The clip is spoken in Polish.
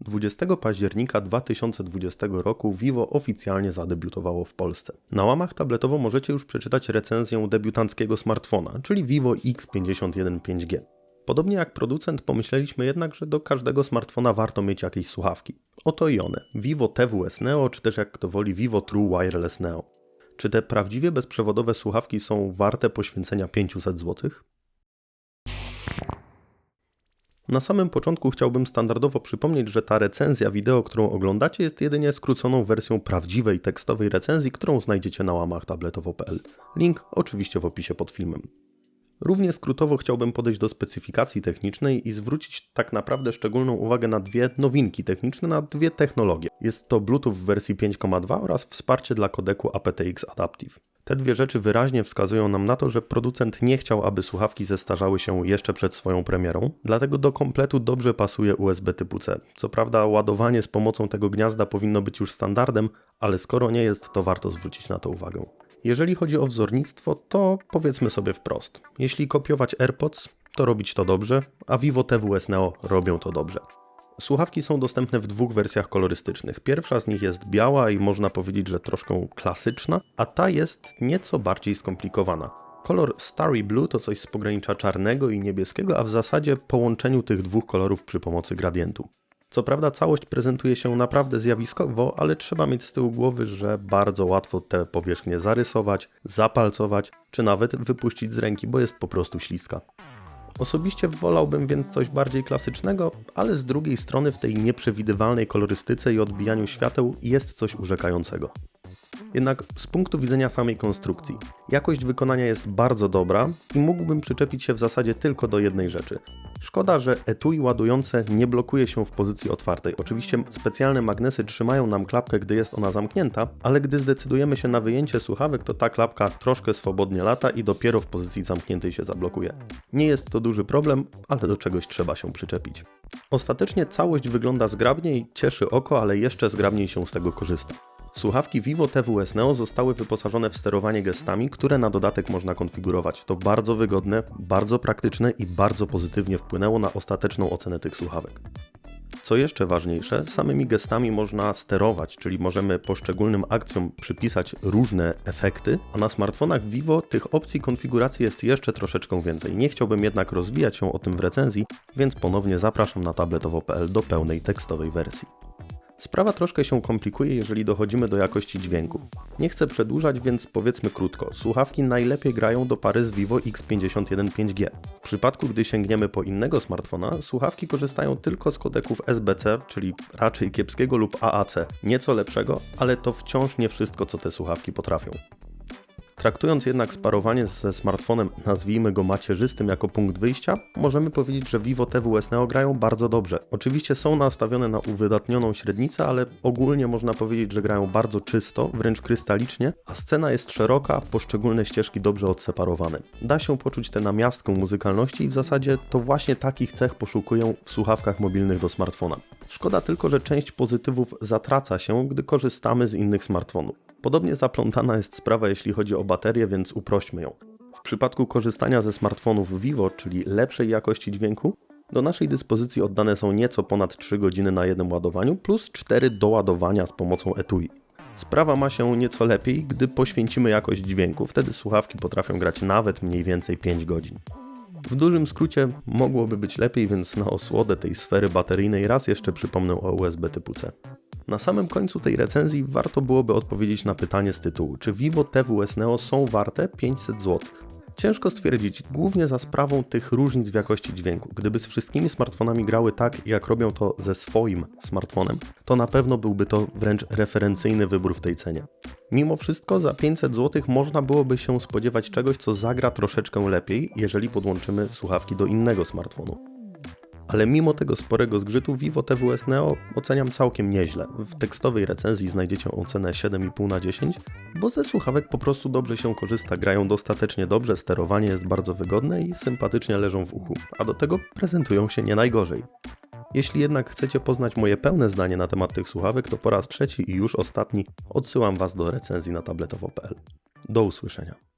20 października 2020 roku Vivo oficjalnie zadebiutowało w Polsce. Na łamach tabletowo możecie już przeczytać recenzję debiutanckiego smartfona, czyli Vivo X51 5G. Podobnie jak producent, pomyśleliśmy jednak, że do każdego smartfona warto mieć jakieś słuchawki. Oto i one: Vivo TWS Neo, czy też jak kto woli Vivo True Wireless Neo. Czy te prawdziwie bezprzewodowe słuchawki są warte poświęcenia 500 zł? Na samym początku chciałbym standardowo przypomnieć, że ta recenzja wideo, którą oglądacie, jest jedynie skróconą wersją prawdziwej tekstowej recenzji, którą znajdziecie na łamach tabletowo.pl. Link oczywiście w opisie pod filmem. Równie skrótowo chciałbym podejść do specyfikacji technicznej i zwrócić tak naprawdę szczególną uwagę na dwie nowinki techniczne, na dwie technologie. Jest to Bluetooth w wersji 5.2 oraz wsparcie dla kodeku aptX Adaptive. Te dwie rzeczy wyraźnie wskazują nam na to, że producent nie chciał, aby słuchawki zestarzały się jeszcze przed swoją premierą, dlatego do kompletu dobrze pasuje USB typu C. Co prawda ładowanie z pomocą tego gniazda powinno być już standardem, ale skoro nie jest, to warto zwrócić na to uwagę. Jeżeli chodzi o wzornictwo, to powiedzmy sobie wprost. Jeśli kopiować AirPods, to robić to dobrze, a Vivo TWS Neo robią to dobrze. Słuchawki są dostępne w dwóch wersjach kolorystycznych. Pierwsza z nich jest biała i można powiedzieć, że troszkę klasyczna, a ta jest nieco bardziej skomplikowana. Kolor Starry Blue to coś z pogranicza czarnego i niebieskiego, a w zasadzie połączeniu tych dwóch kolorów przy pomocy gradientu. Co prawda całość prezentuje się naprawdę zjawiskowo, ale trzeba mieć z tyłu głowy, że bardzo łatwo te powierzchnie zarysować, zapalcować, czy nawet wypuścić z ręki, bo jest po prostu śliska. Osobiście wolałbym więc coś bardziej klasycznego, ale z drugiej strony w tej nieprzewidywalnej kolorystyce i odbijaniu świateł jest coś urzekającego. Jednak z punktu widzenia samej konstrukcji, jakość wykonania jest bardzo dobra i mógłbym przyczepić się w zasadzie tylko do jednej rzeczy. Szkoda, że etui ładujące nie blokuje się w pozycji otwartej. Oczywiście specjalne magnesy trzymają nam klapkę, gdy jest ona zamknięta, ale gdy zdecydujemy się na wyjęcie słuchawek, to ta klapka troszkę swobodnie lata i dopiero w pozycji zamkniętej się zablokuje. Nie jest to duży problem, ale do czegoś trzeba się przyczepić. Ostatecznie całość wygląda zgrabnie i cieszy oko, ale jeszcze zgrabniej się z tego korzysta. Słuchawki Vivo TWS Neo zostały wyposażone w sterowanie gestami, które na dodatek można konfigurować. To bardzo wygodne, bardzo praktyczne i bardzo pozytywnie wpłynęło na ostateczną ocenę tych słuchawek. Co jeszcze ważniejsze, samymi gestami można sterować, czyli możemy poszczególnym akcjom przypisać różne efekty, a na smartfonach Vivo tych opcji konfiguracji jest jeszcze troszeczkę więcej. Nie chciałbym jednak rozwijać się o tym w recenzji, więc ponownie zapraszam na tabletowo.pl do pełnej tekstowej wersji. Sprawa troszkę się komplikuje, jeżeli dochodzimy do jakości dźwięku. Nie chcę przedłużać, więc powiedzmy krótko. Słuchawki najlepiej grają do pary z Vivo X51 5G. W przypadku, gdy sięgniemy po innego smartfona, słuchawki korzystają tylko z kodeków SBC, czyli raczej kiepskiego lub AAC. Nieco lepszego, ale to wciąż nie wszystko, co te słuchawki potrafią. Traktując jednak sparowanie ze smartfonem, nazwijmy go macierzystym jako punkt wyjścia, możemy powiedzieć, że Vivo TWS Neo grają bardzo dobrze. Oczywiście są nastawione na uwydatnioną średnicę, ale ogólnie można powiedzieć, że grają bardzo czysto, wręcz krystalicznie, a scena jest szeroka, poszczególne ścieżki dobrze odseparowane. Da się poczuć tę namiastkę muzykalności i w zasadzie to właśnie takich cech poszukują w słuchawkach mobilnych do smartfona. Szkoda tylko, że część pozytywów zatraca się, gdy korzystamy z innych smartfonów. Podobnie zaplątana jest sprawa, jeśli chodzi o baterię, więc uprośćmy ją. W przypadku korzystania ze smartfonów Vivo, czyli lepszej jakości dźwięku, do naszej dyspozycji oddane są nieco ponad 3 godziny na jednym ładowaniu plus 4 do ładowania z pomocą etui. Sprawa ma się nieco lepiej, gdy poświęcimy jakość dźwięku, wtedy słuchawki potrafią grać nawet mniej więcej 5 godzin. W dużym skrócie mogłoby być lepiej, więc na osłodę tej sfery bateryjnej raz jeszcze przypomnę o USB typu C. Na samym końcu tej recenzji warto byłoby odpowiedzieć na pytanie z tytułu, czy Vivo TWS Neo są warte 500 zł? Ciężko stwierdzić, głównie za sprawą tych różnic w jakości dźwięku. Gdyby z wszystkimi smartfonami grały tak, jak robią to ze swoim smartfonem, to na pewno byłby to wręcz referencyjny wybór w tej cenie. Mimo wszystko za 500 zł można byłoby się spodziewać czegoś, co zagra troszeczkę lepiej, jeżeli podłączymy słuchawki do innego smartfonu ale mimo tego sporego zgrzytu Vivo TWS Neo oceniam całkiem nieźle. W tekstowej recenzji znajdziecie ocenę 7,5 na 10, bo ze słuchawek po prostu dobrze się korzysta, grają dostatecznie dobrze, sterowanie jest bardzo wygodne i sympatycznie leżą w uchu, a do tego prezentują się nie najgorzej. Jeśli jednak chcecie poznać moje pełne zdanie na temat tych słuchawek, to po raz trzeci i już ostatni odsyłam Was do recenzji na tabletowo.pl. Do usłyszenia.